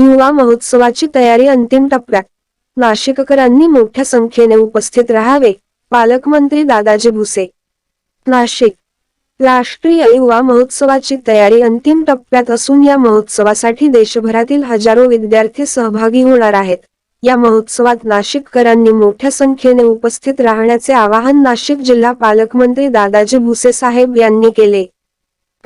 युवा महोत्सवाची तयारी अंतिम टप्प्यात. नाशिककरांनी मोठ्या संख्येने उपस्थित राहावे पालकमंत्री दादाजी भुसे. नाशिक. राष्ट्रीय युवा महोत्सवाची तयारी अंतिम टप्प्यात असून या महोत्सवासाठी देशभरातील हजारो विद्यार्थी सहभागी होणार आहेत. या महोत्सवात नाशिककरांनी मोठ्या संख्येने उपस्थित राहण्याचे आवाहन नाशिक जिल्हा पालकमंत्री दादाजी भुसे साहेब यांनी केले.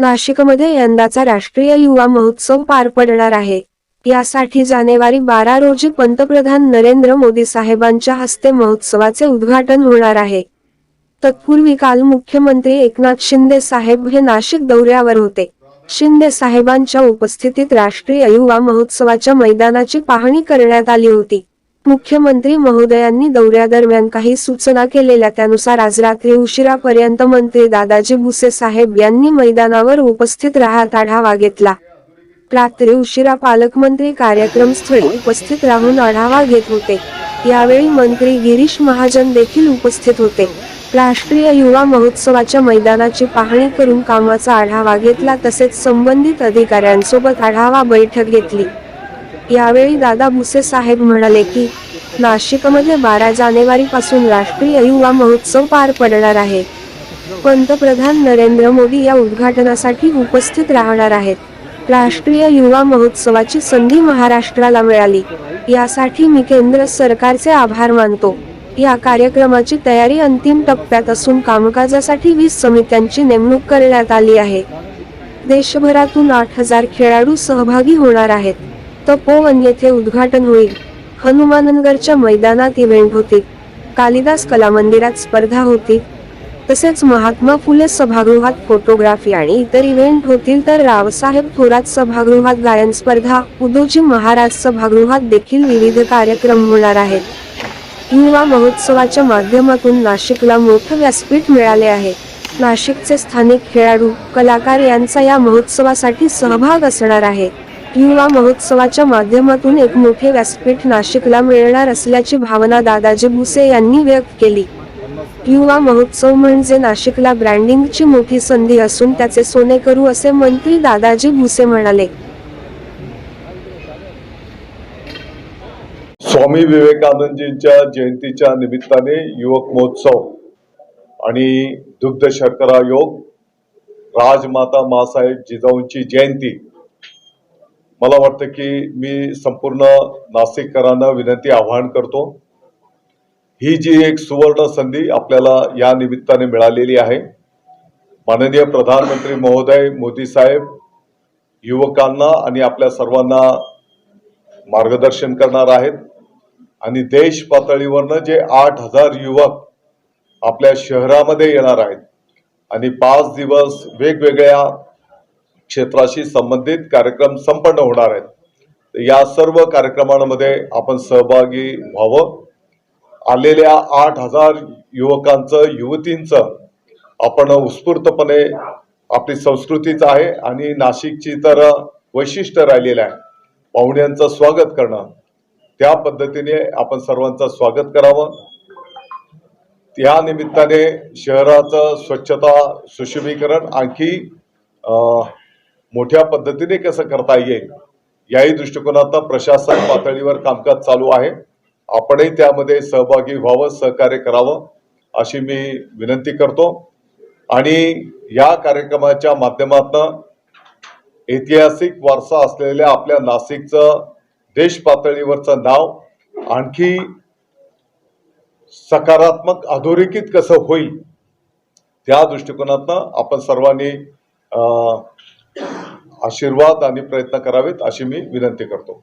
नाशिकमध्ये यंदाचा राष्ट्रीय युवा महोत्सव पार पडणार आहे. यासाठी जानेवारी बारा रोजी पंतप्रधान नरेंद्र मोदी साहेबांच्या हस्ते महोत्सवाचे उद्घाटन होणार आहे. तत्पूर्वी काल मुख्यमंत्री एकनाथ शिंदे साहेब हे नाशिक दौऱ्यावर होते. शिंदे साहेबांच्या उपस्थितीत राष्ट्रीय युवा महोत्सवाच्या मैदानाची पाहणी करण्यात आली होती. मुख्यमंत्री महोदयांनी दौऱ्यादरम्यान काही सूचना केलेल्या त्यानुसार आज रात्री उशिरापर्यंत मंत्री दादाजी भुसे साहेब यांनी मैदानावर उपस्थित राहत आढावा घेतला. रात्री उशिरा पालकमंत्री कार्यक्रमस्थळी उपस्थित राहून आढावा घेत होते. यावेळी मंत्री गिरीश महाजन देखील उपस्थित होते. राष्ट्रीय युवा महोत्सवाच्या मैदानाची पाहणी करून कामाचा आढावा घेतला तसेच संबंधित अधिकाऱ्यांसोबत आढावा बैठक घेतली. यावेळी दादा भुसे साहेब म्हणाले की नाशिकमध्ये बारा जानेवारी पासून राष्ट्रीय युवा महोत्सव पार पडणार आहे. पंतप्रधान नरेंद्र मोदी या उद्घाटनासाठी उपस्थित राहणार आहेत. राष्ट्रीय युवा महोत्सवाची संधी महाराष्ट्राला मिळाली. यासाठी मी केंद्र सरकारचे आभार मानतो. या कार्यक्रमाची तयारी अंतिम टप्प्यात असून कामकाजासाठी वीस समित्यांची नेमणूक करण्यात आली आहे. देशभरातून आठ हजार खेळाडू सहभागी होणार आहेत. तपोवन येथे उद्घाटन होईल. हनुमाननगरच्या मैदानात इव्हेंट होतील. कालिदास कला मंदिरात स्पर्धा होती. तसेच महात्मा फुले सभागृहात फोटोग्राफी आणि इतर इव्हेंट होतील तर रावसाहेब थोरात सभागृहात गायन स्पर्धा उदोजी महाराज सभागृहात देखील विविध कार्यक्रम होणार आहेत. युवा महोत्सवाच्या माध्यमातून नाशिकला मोठं व्यासपीठ मिळाले आहे. नाशिकचे स्थानिक खेळाडू कलाकार यांचा या महोत्सवासाठी सहभाग असणार आहे. युवा महोत्सवाच्या माध्यमातून एक मोठे व्यासपीठ नाशिकला मिळणार असल्याची भावना दादाजी भुसे यांनी व्यक्त केली. युवा महोत्सव म्हणजे नाशिकला ब्रँडिंगची मोठी संधी असून त्याचे सोने करू असे मंत्री दादाजी भुसे म्हणाले. स्वामी विवेकानंदजींच्या जयंतीच्या निमित्ताने युवक महोत्सव आणि दुग्ध शर्करा योग राजमाता मासाहेब जिजाऊंची जयंती. मला वाटतं की मी संपूर्ण नाशिककरांना विनंती आवाहन करतो. ही जी एक सुवर्ण संधी आपल्याला या निमित्ताने मिळालेली आहे. माननीय प्रधानमंत्री महोदय मोदी साहेब युवकांना आणि आपल्या सर्वांना मार्गदर्शन करणार आहेत आणि देश पातळीवरनं जे आठ हजार युवक आपल्या शहरामध्ये येणार आहेत आणि पाच दिवस वेगवेगळ्या क्षेत्राशी संबंधित कार्यक्रम संपन्न होणार आहेत. या सर्व कार्यक्रमांमध्ये आपण सहभागी व्हावं. आलेल्या आठ हजार युवकांचं युवतींचं आपण उत्स्फूर्तपणे आपली संस्कृतीच आहे आणि नाशिकची तर वैशिष्ट्य राहिलेलं आहे. पाहुण्यांचं स्वागत करणं त्या पद्धतीने आपण सर्वांचं स्वागत करावं. त्या निमित्ताने शहराचं स्वच्छता सुशोभीकरण आणखी मोठ्या पद्धतीने कसं करता येईल याही दृष्टिकोनात प्रशासन पातळीवर कामकाज चालू आहे. आपणही त्यामध्ये सहभागी व्हावं सहकार्य करावं अशी मी विनंती करतो. आणि या कार्यक्रमाच्या माध्यमातून ऐतिहासिक वारसा असलेल्या आपल्या नाशिकचं देश पातळीवरचं नाव आणखी सकारात्मक अधोरेखित कसं होईल त्या दृष्टिकोनातनं आपण सर्वांनी आशीर्वाद आणि प्रयत्न करावेत अशी मी विनंती करतो.